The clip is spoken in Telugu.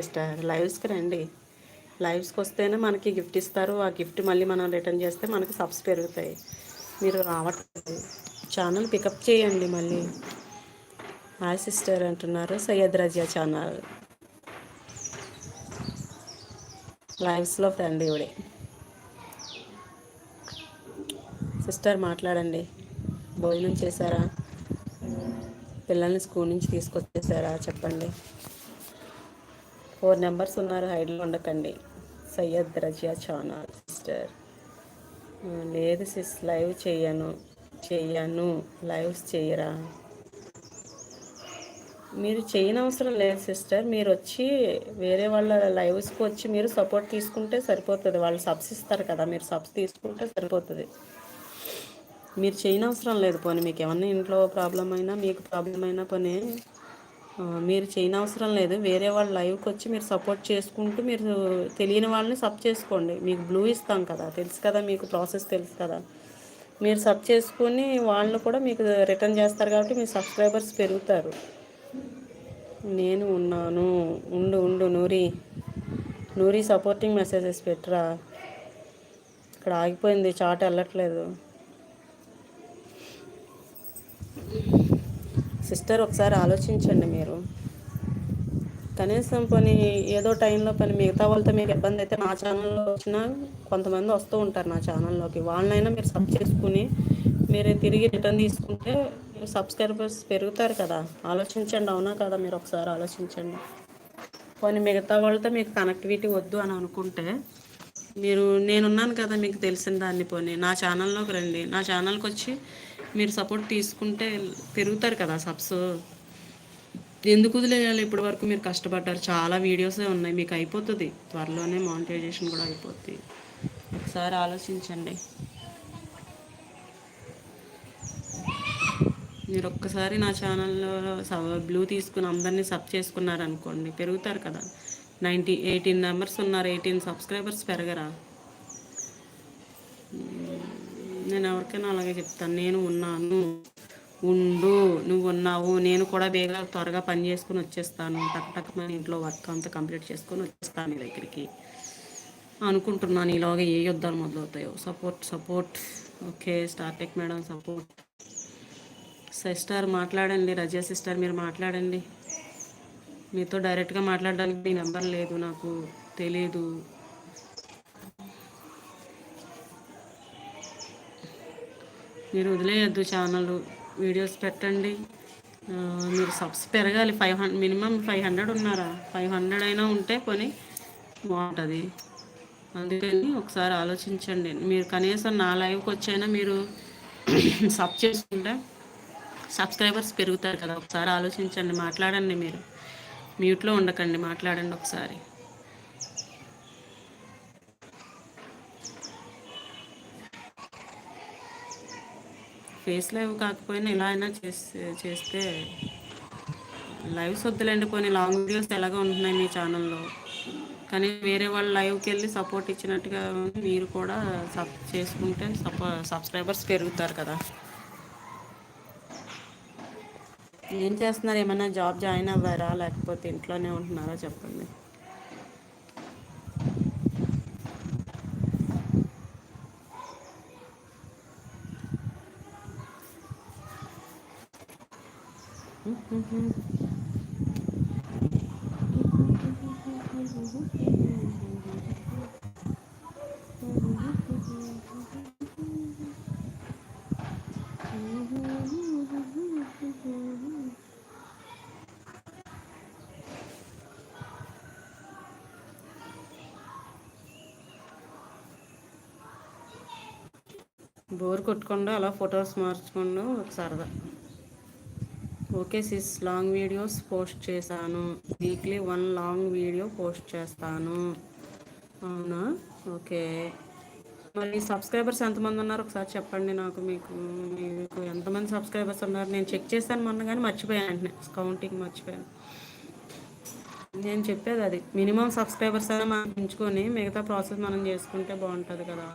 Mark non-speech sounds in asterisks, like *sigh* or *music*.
సిస్టర్. లైవ్స్కి రండి. లైవ్స్కి వస్తేనే మనకి గిఫ్ట్ ఇస్తారు. ఆ గిఫ్ట్ మళ్ళీ మనం రిటర్న్ చేస్తే మనకి సబ్స్ పెరుగుతాయి. మీరు రావట్లేదు. ఛానల్ పికప్ చేయండి మళ్ళీ. హాయ్ సిస్టర్ అంటున్నారు. సయ్యద్ రజియా ఛానల్. లైవ్స్లో ఫ్రెండ్ ఇవిడే సిస్టర్ మాట్లాడండి. భోజనం చేశారా? పిల్లల్ని స్కూల్ నుంచి తీసుకొచ్చేసారా చెప్పండి. ఫోర్ నెంబర్స్ ఉన్నారు హైడ్లో ఉండకండి. Syed Razia channel sister. లేదు సిస్ లైవ్ చేయను చేయను లైవ్స్ చేయరా? మీరు చేయనవసరం లేదు సిస్టర్ మీరు వచ్చి వేరే వాళ్ళ లైవ్స్కి వచ్చి మీరు సపోర్ట్ తీసుకుంటే సరిపోతుంది. వాళ్ళు సబ్స్ ఇస్తారు కదా మీరు సబ్స్ తీసుకుంటే సరిపోతుంది. మీరు చేయనవసరం లేదు పోనీ మీకు ఏమన్నా ఇంట్లో ప్రాబ్లం అయినా మీకు ప్రాబ్లం అయినా పోనీ మీరు చేయనవసరం లేదు. వేరే వాళ్ళ లైవ్కి వచ్చి మీరు సపోర్ట్ చేసుకుంటూ మీరు తెలియని వాళ్ళని సబ్ చేసుకోండి. మీకు బ్లూ ఇస్తాం కదా. తెలుసు కదా మీకు ప్రాసెస్ తెలుసు కదా. మీరు సబ్ చేసుకుని వాళ్ళు కూడా మీకు రిటర్న్ చేస్తారు కాబట్టి మీ సబ్స్క్రైబర్స్ పెరుగుతారు. నేను ఉన్నాను. ఉండు ఉండు నూరి. నూరి సపోర్టింగ్ మెసేజెస్ పెట్టరా? ఇక్కడ ఆగిపోయింది. చాట్ వెళ్ళట్లేదు సిస్టర్ ఒకసారి ఆలోచించండి మీరు. కనీసం పని ఏదో టైంలో పని మిగతా వాళ్ళతో మీకు ఇబ్బంది అయితే నా ఛానల్లో వచ్చిన కొంతమంది వస్తూ ఉంటారు నా ఛానల్లోకి. వాళ్ళనైనా మీరు సబ్ చేసుకుని మీరు తిరిగి రిటర్న్ తీసుకుంటే సబ్స్క్రైబర్స్ పెరుగుతారు కదా. ఆలోచించండి అవునా కదా మీరు ఒకసారి ఆలోచించండి. కొన్ని మిగతా వాళ్ళతో మీకు కనెక్టివిటీ వద్దు అని అనుకుంటే మీరు నేనున్నాను కదా మీకు తెలిసిన దాన్ని పోనీ నా ఛానల్లోకి రండి. నా ఛానల్కి వచ్చి మీరు సపోర్ట్ తీసుకుంటే పెరుగుతారు కదా సబ్స్ ఎందుకు వదిలేయాలి? ఇప్పటి వరకు మీరు కష్టపడ్డారు. చాలా వీడియోసే ఉన్నాయి. మీకు అయిపోతుంది. త్వరలోనే మానిటైజేషన్ కూడా అయిపోతుంది ఒకసారి ఆలోచించండి. మీరు ఒక్కసారి నా ఛానల్లో బ్లూ తీసుకుని అందరినీ సబ్ చేసుకున్నారనుకోండి పెరుగుతారు కదా. నైంటీ ఎయిటీన్ మెంబర్స్ ఉన్నారు. ఎయిటీన్ సబ్స్క్రైబర్స్ పెరగరా? నేను ఎవరికైనా అలాగే చెప్తాను. నేను ఉన్నాను. ఉండు. నువ్వు ఉన్నావు. నేను కూడా బేగా త్వరగా పని చేసుకుని వచ్చేస్తాను. టక్ టక్ మన ఇంట్లో వర్క్ అంతా కంప్లీట్ చేసుకొని వచ్చేస్తాను నీ దగ్గరికి. అనుకుంటున్నాను ఈలోగా ఏ యుద్ధాలు మొదలవుతాయో. Support support. ఓకే స్టార్టెక్ మేడం సపోర్ట్. సిస్టర్ మాట్లాడండి. రజా సిస్టర్ మీరు మాట్లాడండి. మీతో డైరెక్ట్గా మాట్లాడడానికి మీ నెంబర్ లేదు. నాకు తెలీదు. మీరు వదిలేయద్దు ఛానల్ వీడియోస్ పెట్టండి. మీరు సబ్స్ పెరగాలి. Five hundred minimum five hundred ఉన్నారా? ఫైవ్ హండ్రెడ్ అయినా ఉంటే కొని బాగుంటుంది. అందుకని ఒకసారి ఆలోచించండి. మీరు కనీసం నా లైవ్కి వచ్చైనా మీరు *coughs* సబ్ చేసుకుంటే సబ్స్క్రైబర్స్ పెరుగుతారు కదా. ఒకసారి ఆలోచించండి. మాట్లాడండి మీరు. మ్యూట్లో ఉండకండి. మాట్లాడండి ఒకసారి. ఫేస్ లైవ్ కాకపోయినా ఇలా అయినా చేస్తే చేస్తే లైవ్స్ వద్దులేండి కొన్ని లాంగ్ వీడియోస్ ఎలాగో ఉంటున్నాయి మీ ఛానల్లో. కానీ వేరే వాళ్ళు లైవ్కి వెళ్ళి సపోర్ట్ ఇచ్చినట్టుగా మీరు కూడా సబ్ చేసుకుంటే సపో సబ్స్క్రైబర్స్ పెరుగుతారు కదా. ఏం చేస్తున్నారు? ఏమైనా జాబ్ జాయిన్ అవ్వారా? లేకపోతే ఇంట్లోనే ఉంటున్నారా? చెప్పండి. బోర్ కొట్టకుండా అలా ఫొటోస్ మార్చుకుండా ఒక సరదా okay sis long videos post చేశాను. Weekly one long video post చేస్తాను. అవునా? ఓకే. మరి సబ్స్క్రైబర్స్ ఎంతమంది ఉన్నారు? ఒకసారి చెప్పండి నాకు మీకు. మీకు ఎంతమంది సబ్స్క్రైబర్స్ ఉన్నారు? నేను చెక్ చేశాను మొన్న కానీ మర్చిపోయాను కౌంటింగ్ మర్చిపోయాను. నేను చెప్పేది అది. మినిమం సబ్స్క్రైబర్స్ అయినా మనం ఎంచుకొని మిగతా ప్రాసెస్ మనం చేసుకుంటే బాగుంటుంది కదా